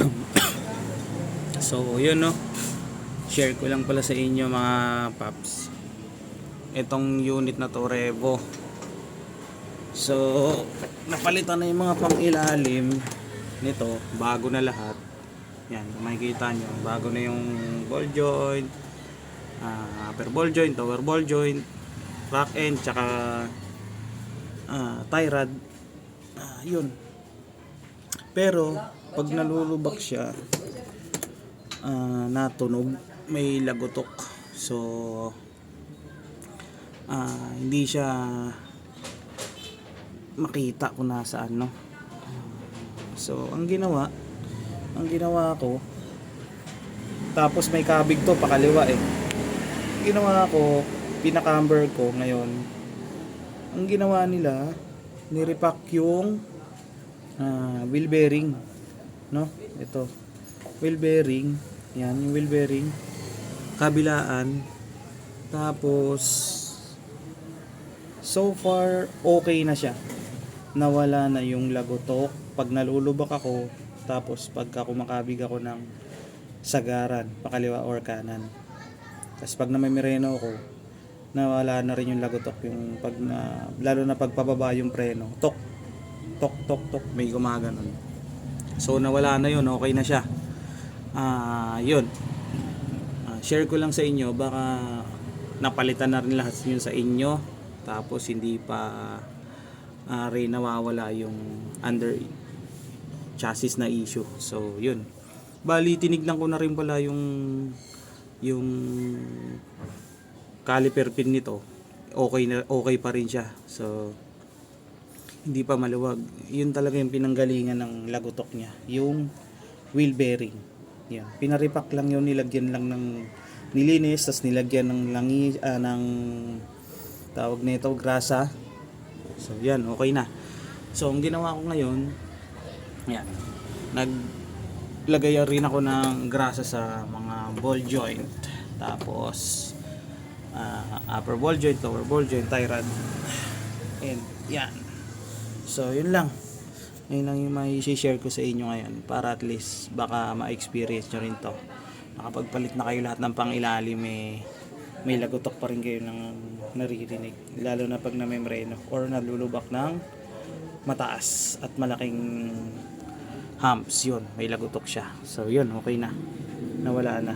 so yun no? Share ko lang pala sa inyo mga paps. Itong unit na to Revo. So napalitan na yung mga pang nito bago na lahat. Yan makikita nyo bago na yung ball joint ah, upper ball joint lower ball joint rack end tsaka ah, tie rod. Ah, yun. Pero pag nalulubak siya ah, natunog may lagotok. So ah, hindi siya makita kung nasaan no? So ang ginawa ang ginawa ko tapos may kabig to pakaliwa eh. Ang ginawa ko pinaka-amber ko ngayon ang ginawa nila nirepack yung ah, wheel bearing no? Ito. Wheel bearing yan yung wheel bearing kabilaan. Tapos so far okay na siya. Nawala na yung lagotok. Pag nalulubak ako tapos pagka kumakabig ako ng sagaran pakaliwa or kanan. Tapos pag namimireno ako nawala na rin yung lagotok yung pag na, lalo na pagpababa yung preno. Tok tok tok tok. May gumaganon so nawala na yun. Okay na siya. Ah yun. Ah, share ko lang sa inyo. Baka napalitan na rin lahat yun sa inyo. Tapos hindi pa ah, rin nawawala yung under chassis na issue. So yun. Bali tinignan ko na rin pala yung yung caliper pin nito. Okay na okay pa rin siya. So hindi pa maluwag. Yun talaga yung pinanggalingan ng lagotok niya. Yung wheel bearing. Yan. Pinaripak lang yun nilagyan lang ng nilinis tas nilagyan ng langi ah, ng tawag nito grasa. So yan okay na. So ang ginawa ko ngayon yan. Naglagay rin ako ng grasa sa mga ball joint. Tapos ah, upper ball joint lower ball joint tie rod. And yan so yun lang. Yun lang yung may share ko sa inyo ngayon para at least baka ma-experience nyo rin to. Nakapagpalit na kayo lahat ng pangilalim eh may lagotok pa rin kayo ng naririnig. Lalo na pag namembreno or nalulubak ng mataas at malaking humps. Yun may lagotok siya. So yun okay na. Nawala na